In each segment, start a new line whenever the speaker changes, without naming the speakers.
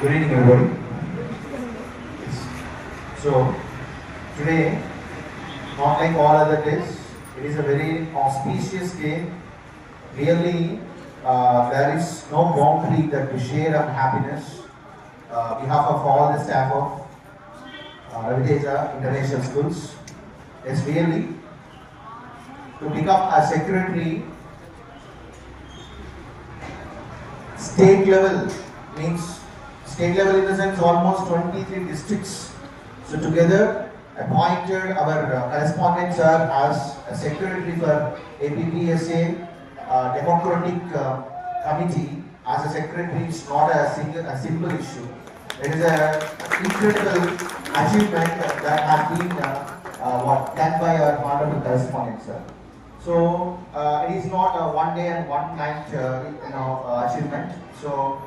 Good evening, everybody. So, today, not like all other days, it is a very auspicious day. Really, uh, there is no boundary that we share our happiness. Uh, behalf of all the staff of uh, International Schools, it's really to become a secretary state level means state level in the sense almost 23 districts. So together appointed our uh, correspondent sir as a secretary for APPSA uh, Democratic uh, Committee as a secretary is not a single a simple issue. It is a incredible achievement that, has been uh, uh, what done by our honorable correspondent sir. So uh, it is not a one day and one night you know achievement. So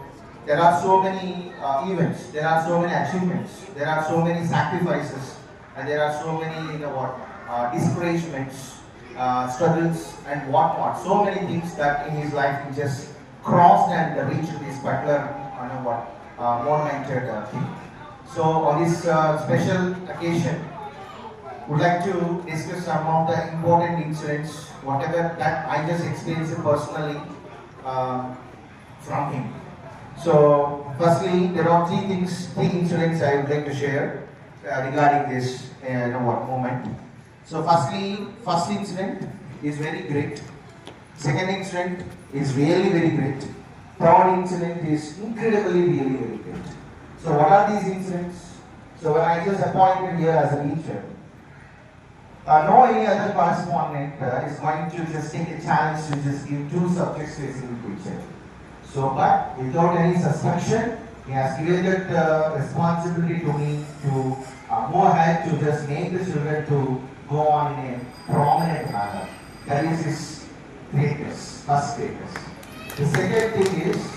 there are so many uh, events, there are so many achievements, there are so many sacrifices, and there are so many you know what uh, discouragements, uh, struggles, and whatnot. So many things that in his life he just crossed and reached this particular you know what uh, uh, thing. So on this uh, special occasion, would like to discuss some of the important incidents, whatever that I just experienced personally um, from him. So, firstly, there are three things, three incidents I would like to share uh, regarding this, uh, you know, what moment. So, firstly, first incident is very great. Second incident is really very great. Third incident is incredibly really very great. So, what are these incidents? So, when I just appointed here as a teacher, uh, no any other correspondent uh, is going to just take a chance to just give two subjects a single teacher. So, but without any suspicion, he has given that uh, responsibility to me to uh, go ahead to just make the children to go on in a prominent manner. That is his greatness, first greatness. The second thing is,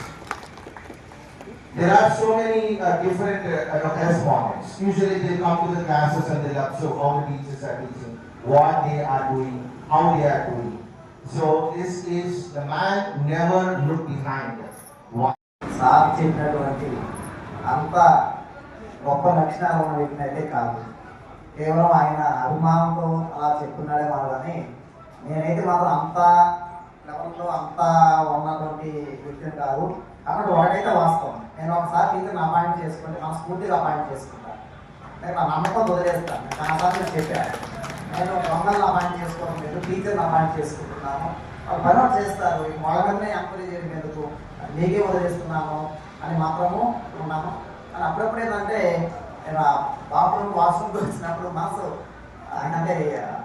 there are so many uh, different uh. Usually they come to the classes and they observe how the teachers are teaching, what they are doing, how they are doing. So this is the man never looked behind. What
sir చెప్పినటువంటి అంత గొప్ప లక్షణాలు ఉన్న వ్యక్తి అయితే కాదు. కేవలం ఆయన అభిమానంతో అలా చెప్తున్నాడే మాట నేనైతే మాత్రం అంత లెవెల్లో అంత ఉన్నటువంటి వ్యక్తిని కాదు. కాబట్టి ఒకటైతే వాస్తవం. నేను ఒకసారి టీచర్ని అపాయింట్ చేసుకుంటే మన స్ఫూర్తిగా అపాయింట్ చేసుకుంటాను నేను నా నమ్మకం వదిలేస్తాను. నేను చాలాసార్లు చెప్పాను. నేను వందలను అపాయింట్ చేసుకోవడం లేదు టీచర్ని అపాయింట్ చేసుకుంటున్నాను. వాళ్ళు చేస్తారు. ఈ వాళ్ళ ఎంక్వైరీ చేయడం ఎందుకు? నీకే వదిలేస్తున్నాను అని మాత్రము ఉన్నాము అని అప్పుడప్పుడు ఏంటంటే నేను ఆ బాత్రూమ్ వాష్రూమ్కి వచ్చినప్పుడు మనసు అంటే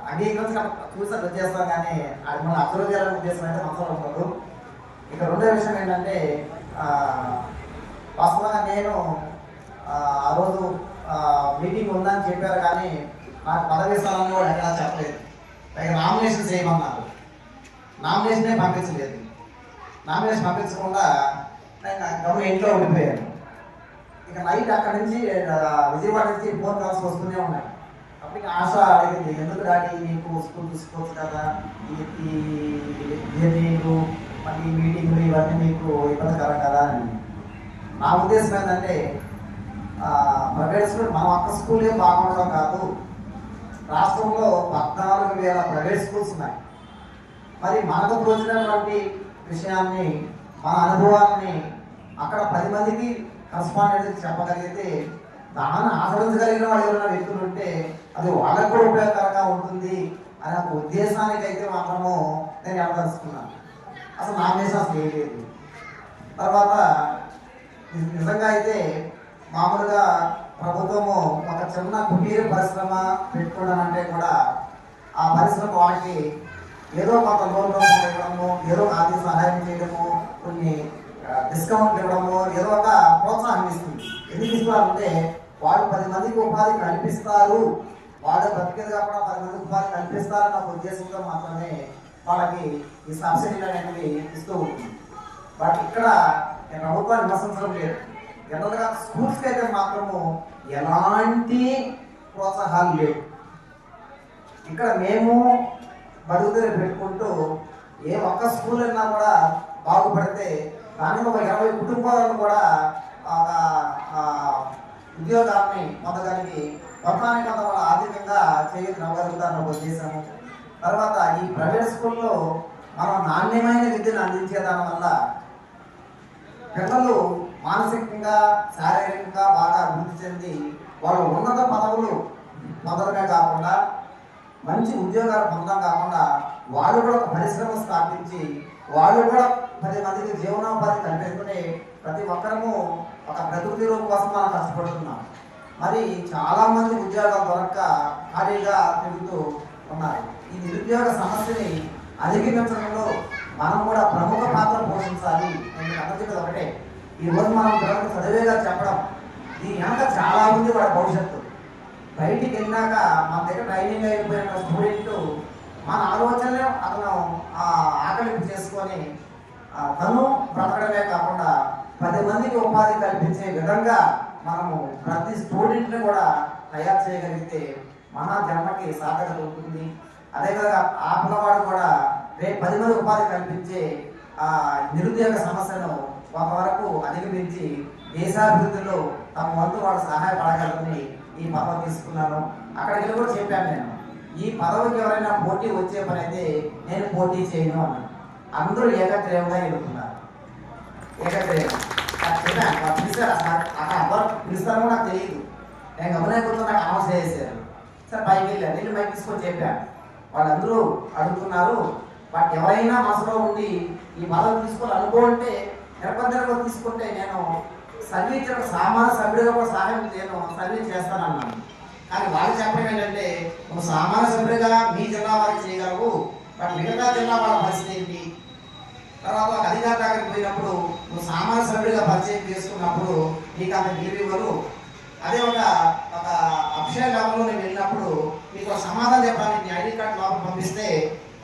అంగీకరించి చూసి వచ్చేస్తాం కానీ అది మనం అబ్జర్వ్ చేయాలని ఉద్దేశం అయితే మనసులో ఉండదు. ఇక రెండో విషయం ఏంటంటే వాస్తవంగా నేను ఆ, రోజు మీటింగ్ ఉందని చెప్పారు కానీ నాకు పదవి స్థానంలో కూడా ఎక్కడా చెప్పలేదు. పైగా నామినేషన్ చేయమన్నారు. నామినేషనే పంపించలేదు. నామినేషన్ పంపించకుండా నేను గమని ఇంట్లో ఉండిపోయాను. ఇక నైట్ అక్కడి నుంచి విజయవాడ నుంచి ఫోన్ కాల్స్ వస్తూనే ఉన్నాయి. అప్పటికి ఆశ అడిగింది ఎందుకు డాడీ నీకు స్కూల్ తీసుకోవచ్చు కదా? ఈ జర్నీలు మళ్ళీ మీటింగ్లు ఇవన్నీ మీకు ఇబ్బందికరం కదా? అని. నా ఉద్దేశం ఏంటంటే ప్రైవేట్ స్కూల్ మన ఒక్క స్కూలే బాగుండడం కాదు. రాష్ట్రంలో పద్నాలుగు వేల ప్రైవేట్ స్కూల్స్ ఉన్నాయి. మరి మనకు తోచినటువంటి విషయాన్ని మన అనుభవాన్ని అక్కడ పది మందికి కరస్పాండెంట్ చెప్పగలిగితే దాన్ని ఆచరించగలిగిన వాళ్ళు ఎవరైనా వ్యక్తులు ఉంటే అది వాళ్ళకు కూడా ఉపయోగకరంగా ఉంటుంది అనే ఒక ఉద్దేశానికి అయితే మాత్రము నేను వెళ్ళదలుచుకున్నాను అసలు నామినేషన్ అసలు వేయలేదు తర్వాత నిజంగా అయితే మామూలుగా ప్రభుత్వము ఒక చిన్న కుటీర పరిశ్రమ పెట్టుకోవడం అంటే కూడా ఆ పరిశ్రమ వాళ్ళకి ఏదో కొంత లోన్ రూపంలో ఇవ్వడము ఏదో ఆర్థిక సహాయం చేయడము కొన్ని డిస్కౌంట్ ఇవ్వడము ఏదో ఒక ప్రోత్సాహం ఇస్తుంది. ఎందుకు ఇస్తున్నారంటే వాళ్ళు పది మందికి ఉపాధి కల్పిస్తారు. వాళ్ళు బతికేది కాకుండా పది మందికి ఉపాధి కల్పిస్తారన్న ఉద్దేశంతో మాత్రమే వాళ్ళకి ఈ సబ్సిడీలు అనేవి ఇస్తూ ఉంటుంది. బట్ ఇక్కడ ప్రభుత్వాన్ని విమర్శించడం లేదు. జనరల్గా స్కూల్స్కి అయితే మాత్రము ఎలాంటి ప్రోత్సాహాలు లేవు. ఇక్కడ మేము బడుగుదల పెట్టుకుంటూ ఏ ఒక్క స్కూల్ అయినా కూడా బాగుపడితే కానీ ఒక ఇరవై కుటుంబాలను కూడా ఒక ఉద్యోగాన్ని పొందగలిగి మొత్తానికి కొంత వాళ్ళ ఆర్థికంగా ఒక ఉద్దేశము. తర్వాత ఈ ప్రైవేట్ స్కూల్లో మనం నాణ్యమైన విద్యను అందించే వల్ల పిల్లలు మానసికంగా శారీరకంగా బాగా అభివృద్ధి చెంది వాళ్ళు ఉన్నత పదవులు మొదలుగా కాకుండా మంచి ఉద్యోగాలు పొందడం కాకుండా వాళ్ళు కూడా ఒక పరిశ్రమ స్థాపించి వాళ్ళు కూడా పది మందికి జీవనోపాధి కల్పించుకుని ప్రతి ఒక్కరము ఒక ప్రకృతి రూపం కోసం మనం కష్టపడుతున్నాం. మరి చాలా మంది ఉద్యోగాలు దొరక్క ఖాళీగా తిరుగుతూ ఉన్నారు. ఈ నిరుద్యోగ సమస్యని అధిగమించడంలో మనం కూడా ప్రముఖ పాత్ర పోషించాలి నేను అందరికీ ఒకటే. ఈ రోజు మనం పిల్లలకు చదివేగా చెప్పడం దీని వెనక చాలా ఉంది వాళ్ళ భవిష్యత్తు. బయటికి వెళ్ళాక మన దగ్గర ట్రైనింగ్ అయిపోయిన స్టూడెంట్ మన ఆలోచనలే అతను ఆ, ఆకలింపు చేసుకొని తను బ్రతకడమే కాకుండా పది మందికి ఉపాధి కల్పించే విధంగా మనము ప్రతి స్టూడెంట్ని కూడా తయారు చేయగలిగితే మన జన్మకి సార్థకత ఉంటుంది అదేవిధంగా ఆ పిల్లవాడు కూడా రేపు పది మంది ఉపాధి కల్పించే ఆ నిరుద్యోగ సమస్యను కొంతవరకు అధిగమించి దేశాభివృద్ధిలో తమ వంతు వాళ్ళు సహాయపడగలరని ఈ పదవి తీసుకున్నాను. అక్కడికి వెళ్ళి కూడా చెప్పాను నేను. ఈ పదవికి ఎవరైనా పోటీ వచ్చే పని అయితే నేను పోటీ చేయను అన్నాను అందరూ ఏకగ్రీవంగా ఎదుర్కొన్నారు. ఏకగ్రీవం. చెప్పాను పిలిచారు అక్కడ పిలుస్తారో నాకు తెలియదు. నేను గమనించ నాకు అనౌన్స్ చేసేసారు సార్ పైకి వెళ్ళాను నేను మైక్ తీసుకొని చెప్పాను వాళ్ళందరూ అడుగుతున్నారు వాటి ఎవరైనా మనసులో ఉండి ఈ పదవి తీసుకోవాలి అంటే నిర్బంధంగా తీసుకుంటే నేను సర్వీస్ సామాన్య సభ్యుడిగా కూడా సహాయం చేయను సర్వీస్ చేస్తానన్నాను. కానీ వాళ్ళు చెప్పడం ఏంటంటే నువ్వు సామాన్య సభ్యుడిగా మీ జిల్లా వారికి చేయగలవు బట్ మిగతా జిల్లా వాళ్ళ పరిస్థితి ఏంటి? తర్వాత ఒక అధికార దగ్గరికి పోయినప్పుడు నువ్వు సామాన్య సభ్యుడిగా పరిచయం చేసుకున్నప్పుడు నీకు అంత విలువ ఇవ్వరు. అదే ఒక ఒక అక్షయ లెవెల్లో నేను వెళ్ళినప్పుడు నీకు సమాధానం చెప్పడానికి నీ ఐడి కార్డు లోపల పంపిస్తే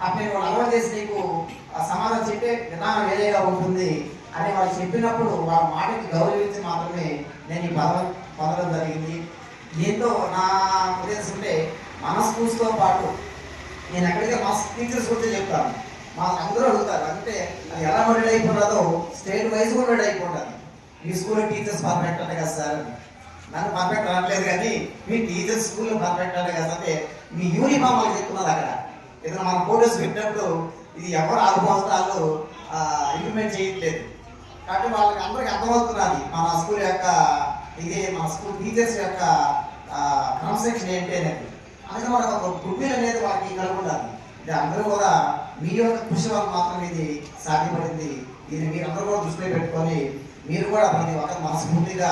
అప్పుడు నేను వాళ్ళు అలవాటు చేసి నీకు ఆ సమాధానం చెప్పే విధానం వేరేగా ఉంటుంది అని వాళ్ళు చెప్పినప్పుడు వాళ్ళ మాటకి గౌరవించి మాత్రమే నేను ఈ పదవి పొందడం జరిగింది. దీంతో నా ఉద్దేశం ఉంటే మన స్కూల్స్తో పాటు నేను ఎక్కడికి మా టీచర్స్ గురించి చెప్తాను. మా అందరూ అడుగుతారు అంటే అది ఎలా రెడీ అయిపోతుందో స్టేట్ వైజ్ కూడా రెడీ అయిపోతుంది మీ స్కూల్ టీచర్స్ పర్ఫెక్ట్ అంటే కదా సార్ నాకు పర్ఫెక్ట్ రావట్లేదు కానీ మీ టీచర్స్ స్కూల్ పర్ఫెక్ట్ అంటే కదా అంటే మీ యూనిఫామ్ వాళ్ళు చెప్తున్నారు అక్కడ. ఏదైనా మన ఫోటోస్ పెట్టినప్పుడు ఇది ఎవరు ఆరు సంవత్సరాలు ఇంప్లిమెంట్ చేయట్లేదు. కాబట్టి వాళ్ళకి అందరికి అర్థమవుతున్నది మన స్కూల్ యొక్క ఇది మన స్కూల్ టీచర్స్ యొక్క క్రమశిక్షణ ఏంటి అనేది. అందుకే మనకు ఒక గుడ్విల్ అనేది వాళ్ళకి కలుగుండాలి. ఇది అందరూ కూడా మీ యొక్క కృషి వల్ల మాత్రం ఇది సాధ్యపడింది. ఇది మీరు అందరూ కూడా దృష్టిలో పెట్టుకొని మీరు కూడా ప్రతి ఒక్క మనస్ఫూర్తిగా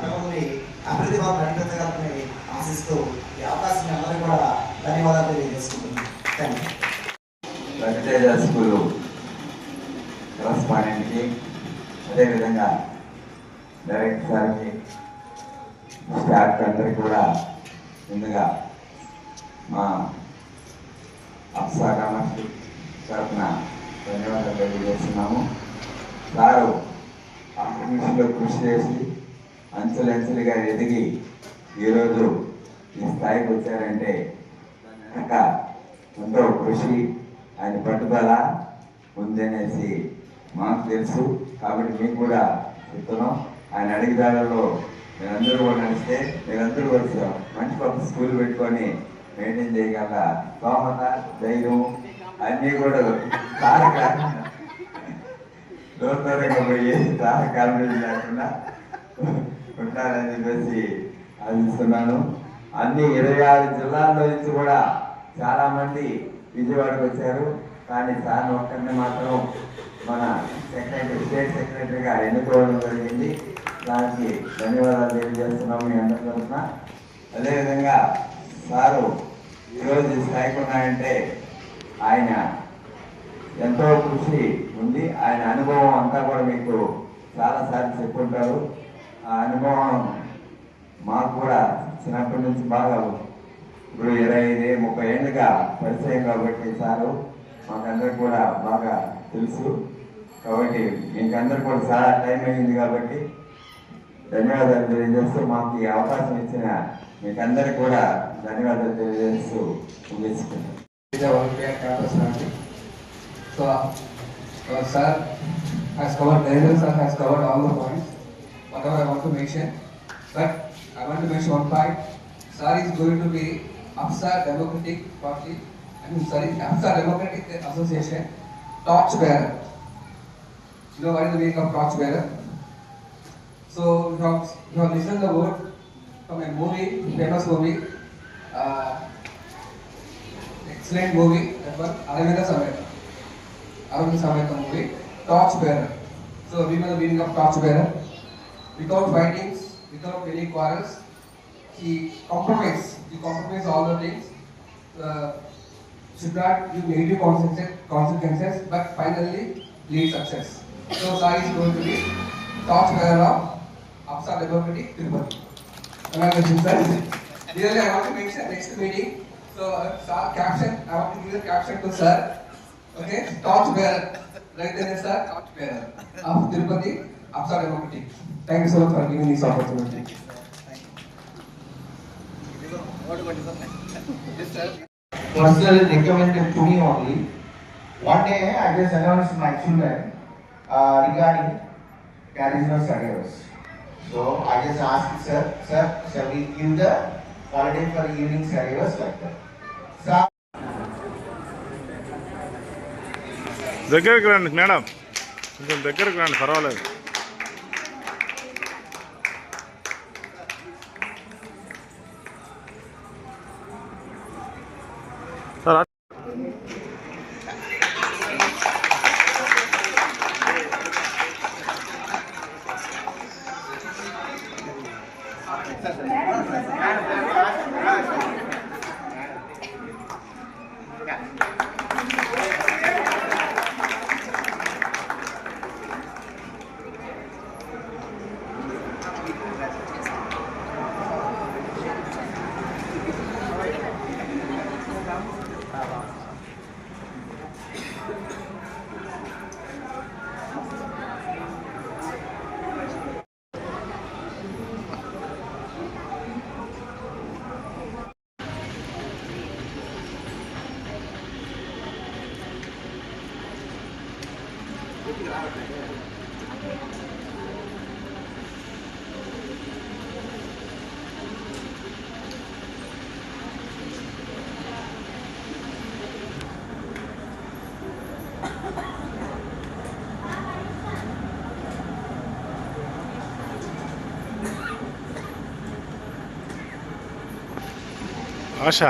పిల్లల్ని అభివృద్ధి వల్ల నడిపించగలని ఆశిస్తూ ఈ అవకాశం అందరూ కూడా ధన్యవాదాలు తెలియజేసుకుంటున్నాను. థ్యాంక్ యూ
వెంకటేజ స్కూలు కరస్పాండెంట్కి అదేవిధంగా డైరెక్టర్ సార్కి స్టాఫ్ అందరికీ కూడా ముందుగా మా అప్సా కామర్స్ తరఫున ధన్యవాదాలు తెలియజేస్తున్నాము. సారు ఆఫీసులో కృషి చేసి అంచెలంచెలుగా ఎదిగి ఈరోజు ఈ స్థాయికి వచ్చారంటే వెనక ఎంతో కృషి ఆయన పట్టుదల ఉందనేసి మాకు తెలుసు. కాబట్టి మేము కూడా చెప్తున్నాం. ఆయన అడిగిదాలలో మీరందరూ కూడా నడిస్తే మీరందరూ కూడా మంచి కొత్త స్కూల్ పెట్టుకొని మెయింటైన్ చేయగల స్తోమత ధైర్యం. అన్నీ కూడా తారక దూరంగా పోయి తారకాలు లేకుండా ఉంటారని చెప్పేసి ఆశిస్తున్నాను. అన్ని ఇరవై ఆరు జిల్లాల్లో నుంచి కూడా చాలామంది విజయవాడకు వచ్చారు. కానీ సార్ ఒక్కరిని మాత్రం మన సెక్రటరీ స్టేట్ సెక్రటరీగా ఎన్నుకోవడం జరిగింది. దానికి ధన్యవాదాలు తెలియజేస్తున్నాం మీ అందరి తరఫున. అదేవిధంగా సారు ఈరోజు ఈ ఆయన ఎంతో కృషి ఉంది. ఆయన అనుభవం అంతా కూడా మీకు చాలాసార్లు చెప్పుంటారు. ఆ అనుభవం మాకు కూడా చిన్నప్పటి నుంచి బాగా ఇప్పుడు ఇరవై ఐదు ముప్పై ఏళ్ళుగా పరిచయం కాబట్టి సారు మాకందరికి కూడా బాగా తెలుసు. కాబట్టి మీకందరూ కూడా చాలా టైం అయ్యింది కాబట్టి ధన్యవాదాలు తెలియజేస్తూ మాకు ఈ అవకాశం ఇచ్చిన మీకందరికి కూడా ధన్యవాదాలు తెలియజేస్తూ
ఉండేసుకుంటాను Afsar democratic party. And sorry Afsar democratic association torch bearer. You know what is the meaning of torch bearer? So you have, you have listened the word from a movie, famous movie, uh, excellent movie, that one, Aravinda Sameta. Aravinda Sameta movie, torch bearer. So we know the meaning of torch bearer. Without fightings, without any quarrels, he compromise, he compromise all the things. Uh, should not give negative consequences, consequences, but finally lead success. So Sai is going to be top scholar of Apsa Democratic Tirupati. Congratulations, sir. Really, I want to mention next meeting. So, uh, sir, caption, I want to give the caption to sir. Okay, torch bearer. Right there, sir, torch bearer of Tirupati, Apsa Democratic. Thank you so much for giving this opportunity. Thank you, sir. Thank you. Yes, sir.
personally recommended to me only. One day I just announced my children uh, regarding Carisma Studios. So I just asked sir, sir, shall we give the holiday for evening studios like that? Sir,
దగ్గరికి రండి madam కొంచెం దగ్గరికి రండి పర్వాలేదు ఆశ